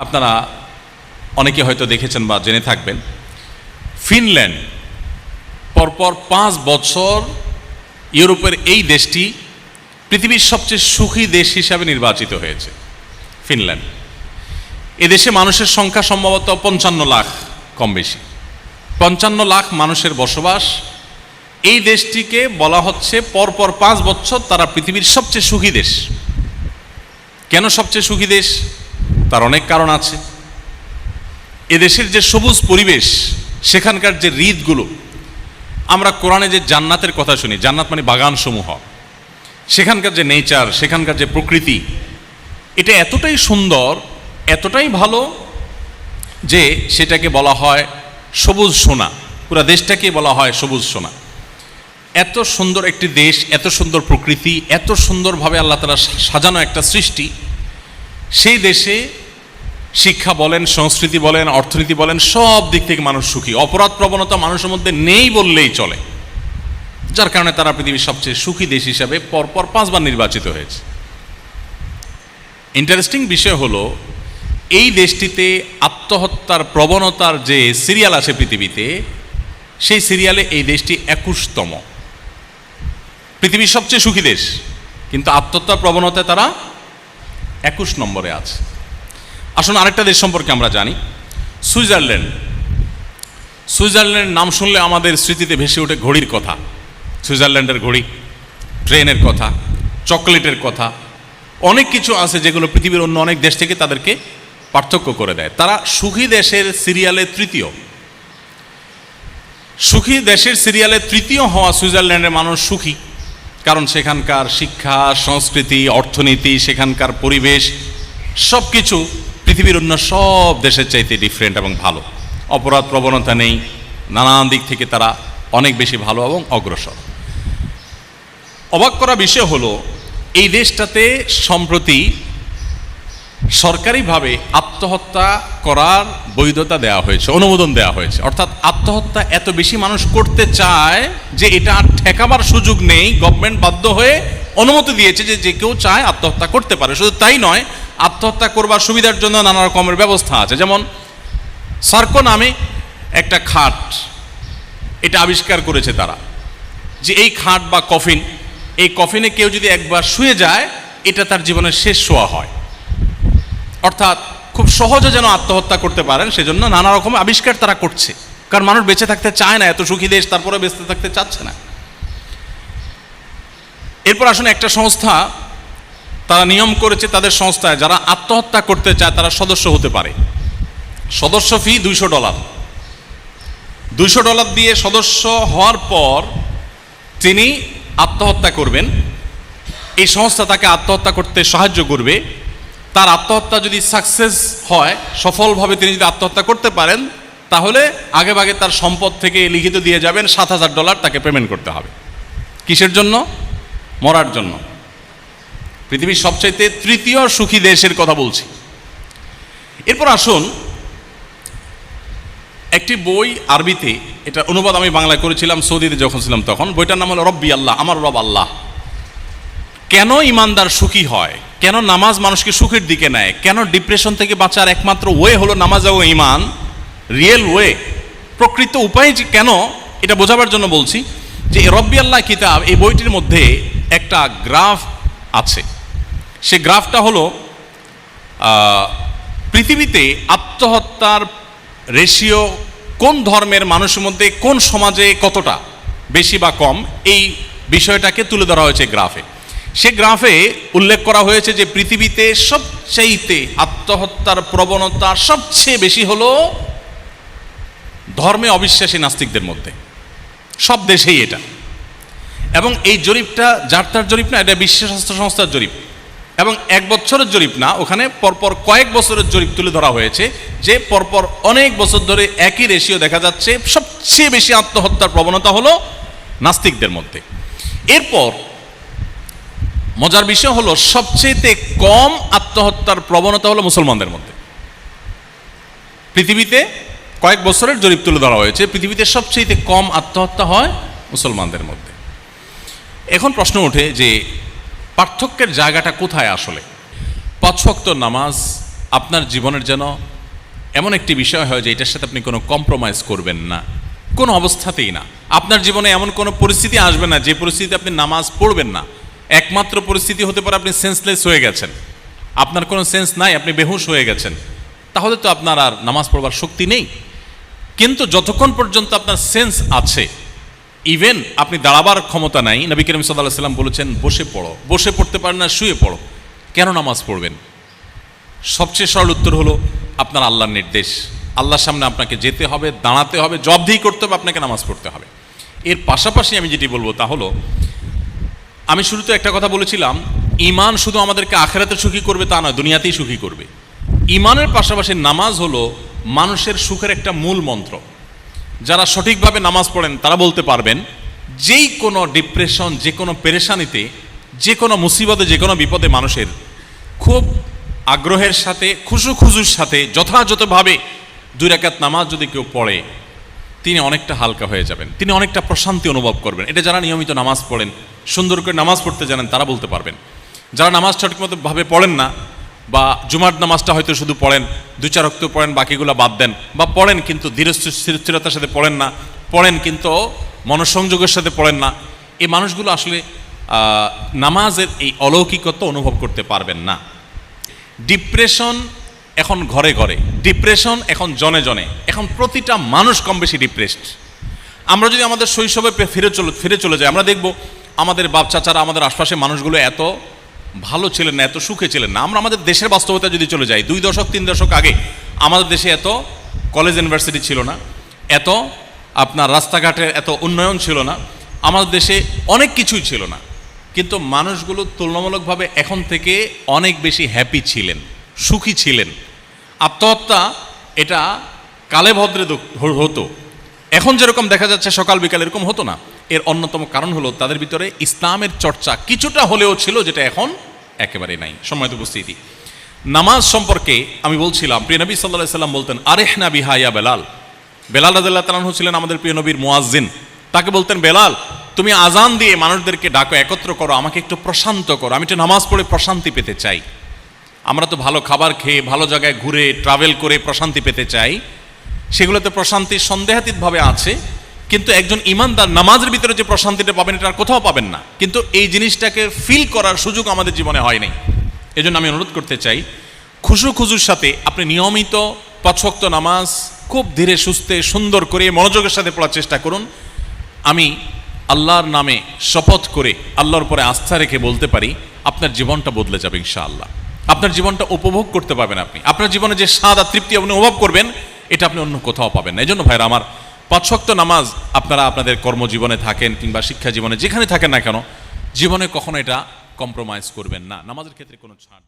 আপনারা অনেকে হয়তো দেখেছেন বা জেনে থাকবেন, ফিনল্যান্ড পরপর পাঁচ বছর ইউরোপের এই দেশটি পৃথিবীর সবচেয়ে সুখী দেশ হিসাবে নির্বাচিত হয়েছে, ফিনল্যান্ড। এদেশে মানুষের সংখ্যা সম্ভবত পঞ্চান্ন লাখ কম বেশি পঞ্চান্ন লাখ মানুষের বসবাস। এই দেশটিকে বলা হচ্ছে পরপর পাঁচ বছর তারা পৃথিবীর সবচেয়ে সুখী দেশ। কেন সবচেয়ে সুখী দেশ? তার অনেক কারণ আছে। এদেশের যে সবুজ পরিবেশ, সেখানকার যে হৃদগুলো, আমরা কোরআনে যে জান্নাতের কথা শুনি, জান্নাত মানে বাগানসমূহ। সেখানকার যে নেচার, সেখানকার যে প্রকৃতি, এটা এতটাই সুন্দর, এতটাই ভালো যে সেটাকে বলা হয় সবুজ সোনা। পুরো দেশটাকে বলা হয় সবুজ সোনা। এত সুন্দর একটি দেশ, এত সুন্দর প্রকৃতি, এত সুন্দরভাবে আল্লাহ তালা সাজানো একটা সৃষ্টি সেই দেশে শিক্ষা বলেন, সংস্কৃতি বলেন, অর্থনীতি বলেন, সব দিক থেকে মানুষ সুখী। অপরাধ প্রবণতা মানুষের মধ্যে নেই বললেই চলে। যার কারণে তারা পৃথিবীর সবচেয়ে সুখী দেশ হিসাবে পরপর পাঁচবার নির্বাচিত হয়েছে। ইন্টারেস্টিং বিষয় হলো, এই দেশটিতে আত্মহত্যার প্রবণতার যে সিরিয়াল আছে পৃথিবীতে, সেই সিরিয়ালে এই দেশটি একুশতম। পৃথিবীর সবচেয়ে সুখী দেশ। কিন্তু আত্মহত্যার প্রবণতায় তারা একুশ নম্বরে আছে। আসুন আরেকটা দেশ সম্পর্কে আমরা জানি। সুইজারল্যান্ড। সুইজারল্যান্ডের নাম শুনলে আমাদের স্মৃতিতে ভেসে ওঠে ঘড়ির কথা। সুইজারল্যান্ডের ঘড়ি, ট্রেনের কথা, চকলেটের কথা, অনেক কিছু আছে যেগুলো পৃথিবীর অন্য অনেক দেশ থেকে তাদেরকে পার্থক্য করে দেয়। তারা সুখী দেশের সিরিয়ালে তৃতীয়। সুখী দেশের সিরিয়ালে তৃতীয় হওয়া সুইজারল্যান্ডের মানুষ সুখী। কারণ সেখানকার শিক্ষা, সংস্কৃতি, অর্থনীতি, সেখানকার পরিবেশ সব কিছু পৃথিবীর অন্য সব দেশের চাইতে ডিফারেন্ট এবং ভালো। অপরাধ প্রবণতা নেই, নানান দিক থেকে তারা অনেক বেশি ভালো এবং অগ্রসর। অবাক করা বিষয় হলো, এই দেশটাতে সম্প্রতি সরকারিভাবে আত্মহত্যা করার বৈধতা দেওয়া হয়েছে, অনুমোদন দেওয়া হয়েছে। অর্থাৎ আত্মহত্যা এত বেশি মানুষ করতে চায় যে এটা আর ঠেকাবার সুযোগ নেই। গভর্নমেন্ট বাধ্য হয়ে অনুমতি দিয়েছে যে যে কেউ চায় আত্মহত্যা করতে পারে। শুধু তাই নয়, আত্মহত্যা করবার সুবিধার জন্য নানা রকমের ব্যবস্থা আছে। যেমন সার্কো নামে একটা খাট, এটা আবিষ্কার করেছে তারা যে এই খাট বা কফিন, এই কফিনে কেউ যদি একবার শুয়ে যায়, এটা তার জীবনের শেষ শোয়া হয়। অর্থাৎ খুব সহজে যেন আত্মহত্যা করতে পারেন, সেজন্য নানা রকম আবিষ্কার তারা করছে। কারণ মানুষ বেঁচে থাকতে চায় না, এত সুখী দেশ তারপরে বেঁচে থাকতে চাচ্ছে না। এরপর আসুন একটা সংস্থা, তারা নিয়ম করেছে তাদের সংস্থায়, যারা আত্মহত্যা করতে চায় তারা সদস্য হতে পারে। সদস্য ফি দুইশো ডলার দুইশো ডলার দিয়ে সদস্য হওয়ার পর তিনি আত্মহত্যা করবেন। এই সংস্থা তাকে আত্মহত্যা করতে সাহায্য করবে। তার আত্মহত্যা যদি সাকসেস হয়, সফলভাবে তিনি যদি আত্মহত্যা করতে পারেন, তাহলে আগে আগেভাগে তার সম্পদ থেকে লিখিত দিয়ে যাবেন, সাত হাজার ডলার তাকে পেমেন্ট করতে হবে। কিসের জন্য? মরার জন্য। পৃথিবীর সবচাইতে তৃতীয় সুখী দেশের কথা বলছি। এরপর আসুন, একটি বই আরবিতে, এটা অনুবাদ আমি বাংলায় করেছিলাম, সৌদিতে যখন ছিলাম তখন, বইটার নাম হলো রব্বি আল্লাহ, আমার রব আল্লাহ। কেন ইমানদার সুখী হয়? কেন নামাজ মানুষকে সুখের দিকে নেয়? কেন ডিপ্রেশন থেকে বাঁচার একমাত্র ওয়ে হলো নামাজ ও ইমান রিয়েল ওয়ে প্রকৃত উপায় যে কেন? এটা বোঝাবার জন্য বলছি যে রব্বি আল্লাহ কিতাব এই বইটির মধ্যে একটা গ্রাফ আছে। সে গ্রাফটা হলো পৃথিবীতে আত্মহত্যার রেশিও কোন ধর্মের মানুষের মধ্যে কোন সমাজে কতটা? বেশি বা কম? এই বিষয়টাকে তুলে ধরা হয়েছে গ্রাফে। সে গ্রাফে উল্লেখ করা হয়েছে যে পৃথিবীতে সবচাইতে আত্মহত্যার প্রবণতা সবচেয়ে বেশি হলো ধর্মে অবিশ্বাসী নাস্তিকদের মধ্যে। সব দেশেই এটা। এবং এই জরিপটা যার তার জরিপ না, এটা বিশ্ব স্বাস্থ্য সংস্থার জরিপ। এবং এক বছরের জরিপ না, ওখানে পরপর কয়েক বছরের জরিপ তুলে ধরা হয়েছে যে পরপর অনেক বছর ধরে একই রেশিও দেখা যাচ্ছে। সবচেয়ে বেশি আত্মহত্যার প্রবণতা হলো নাস্তিকদের মধ্যে। এরপর মজার বিষয় হলো সবচেয়ে কম আত্মহত্যার প্রবণতা হলো মুসলমানদের মধ্যে। পৃথিবীতে কয়েক বছরের জরিপ তুলে ধরা হয়েছে, পৃথিবীতে সবচেয়ে কম আত্মহত্যা হয় মুসলমানদের মধ্যে। এখন প্রশ্ন ওঠে যে, পার্থক্যের জায়গাটা কোথায় আসলে? পাঁচ ওয়াক্ত নামাজ আপনার জীবনের যেন এমন একটি বিষয় হয় যে, এটার সাথে আপনি কোনো কম্প্রোমাইজ করবেন না। কোনো অবস্থাতেই না। আপনার জীবনে এমন কোনো পরিস্থিতি আসবে না যে পরিস্থিতিতে আপনি নামাজ পড়বেন না। একমাত্র পরিস্থিতি হতে পারে আপনি সেন্সলেস হয়ে গেছেন। আপনার কোনো সেন্স নাই, আপনি বেহুশ হয়ে গেছেন। তাহলে তো আপনার আর নামাজ পড়বার শক্তি নেই। কিন্তু যতক্ষণ পর্যন্ত আপনার সেন্স আছে ইভেন আপনি দাঁড়াবার ক্ষমতা নাই, নবী করিম সাল্লাহ সাল্লাম বলেছেন, বসে পড়ো। বসে পড়তে পারেন না, শুয়ে পড়ো। কেন নামাজ পড়বেন? সবচেয়ে সরল উত্তর হলো, আপনার আল্লাহর নির্দেশ। আল্লাহর সামনে আপনাকে যেতে হবে, দাঁড়াতে হবে জবদিহি করতে হবে, আপনাকে নামাজ পড়তে হবে। এর পাশাপাশি আমি যেটি বলব তা হলো আমি শুরুতে একটা কথা বলেছিলাম ইমান শুধু আমাদেরকে আখেরাতে সুখী করবে তা নয়, দুনিয়াতেই সুখী করবে। ইমানের পাশাপাশি নামাজ হলো মানুষের সুখের একটা মূল মন্ত্র। যারা সঠিকভাবে নামাজ পড়েন, তারা বলতে পারবেন, যেই কোনো ডিপ্রেশন, যে কোনো পেরেশানিতে, যে কোনো মুসিবতে, যে কোনো বিপদে মানুষের খুব আগ্রহের সাথে, খুশু খুশুর সাথে, যথাযথভাবে দুই রাকাত নামাজ যদি কেউ পড়ে, তিনি অনেকটা হালকা হয়ে যাবেন, তিনি অনেকটা প্রশান্তি অনুভব করবেন। এটা যারা নিয়মিত নামাজ পড়েন সুন্দর করে নামাজ পড়তে জানেন, তারা বলতে পারবেন। যারা নামাজ সঠিকমতো ভাবে পড়েন না, বা জুমার নামাজটা হয়তো শুধু পড়েন দু চার রক্ত পড়েন, বাকিগুলো বাদ দেন, বা পড়েন কিন্তু ধীর স্থিরতার সাথে পড়েন না, পড়েন কিন্তু মনসংযোগের সাথে পড়েন না, এই মানুষগুলো আসলে নামাজের এই অলৌকিকত্ব অনুভব করতে পারবেন না। ডিপ্রেশন এখন ঘরে ঘরে, ডিপ্রেশন এখন জনে জনে, এখন প্রতিটা মানুষ কম বেশি ডিপ্রেসড। আমরা যদি আমাদের শৈশবে ফিরে চলে ফিরে চলে যাই, আমরা দেখব আমাদের বাপ চাচারা আমাদের আশপাশে মানুষগুলো এত ভালো ছিলেন না, এত সুখে ছিলেন না। আমরা আমাদের দেশের বাস্তবতা যদি চলে যাই, দুই দশক, তিন দশক আগে আমাদের দেশে এত কলেজ ইউনিভার্সিটি ছিল না, এত আপনার রাস্তাঘাটের এত উন্নয়ন ছিল না, আমাদের দেশে অনেক কিছুই ছিল না। কিন্তু মানুষগুলো তুলনামূলকভাবে এখন থেকে অনেক বেশি হ্যাপি ছিলেন, সুখী ছিলেন। আত্মহত্যা এটা কালে ভদ্রে হতো। এখন যেরকম দেখা যাচ্ছে সকাল বিকাল এরকম হতো না। এর অন্যতম কারণ হলো তাদের ভিতরে ইসলামের চর্চা কিছুটা হলেও ছিল, যেটা এখন একেবারে নাই। সময় উপস্থিতি। নামাজ সম্পর্কে আমি বলছিলাম, প্রিয় নবী সাল্লাহ সাল্লাম বলতেন আরেহ না বিহাইয়া বেলাল। বেলাল রাদিল্লাহ তালাহু ছিলেন আমাদের প্রিয় নবীর মুয়াজ্জিন। তাকে বলতেন, বেলাল, তুমি আজান দিয়ে মানুষদেরকে ডাকো, একত্র করো, আমাকে একটু প্রশান্ত করো। আমি একটু নামাজ পড়ে প্রশান্তি পেতে চাই। আমরা তো ভালো খাবার খেয়ে ভালো জায়গায় ঘুরে ট্রাভেল করে প্রশান্তি পেতে চাই। সেগুলোতে প্রশান্তি সন্দেহাতীতভাবে আছে। কিন্তু একজন ইমানদার নামাজের ভিতরে যে প্রশান্তিটা পাবেন, এটা আর কোথাও পাবেন না। কিন্তু এই জিনিসটাকে ফিল করার সুযোগ আমাদের জীবনে হয়নি এই জন্য আমি অনুরোধ করতে চাই, খুশু খুজুর সাথে আপনি নিয়মিত পছক্ত নামাজ খুব ধীরে সুস্থে সুন্দর করে মনোযোগের সাথে পড়ার চেষ্টা করুন। আমি আল্লাহর নামে শপথ করে আল্লাহর পরে আস্থা রেখে বলতে পারি, আপনার জীবনটা বদলে যাবে ইনশাআল্লাহ। আপনার জীবনটা উপভোগ করতে পারবেন আপনি। আপনার জীবনে যে স্বাদ আর তৃপ্তি আপনি অনুভব করবেন, এটা আপনি অন্য কোথাও পাবেন না। এই জন্য ভাইরা, আমার পাঁচশক্ত নামাজ আপনারা আপনাদের কর্মজীবনে থাকেন কিংবা শিক্ষা জীবনে, যেখানে থাকেন না কেন, জীবনে কখনো এটা কম্প্রোমাইজ করবেন না নামাজের ক্ষেত্রে কোনো ছাড়।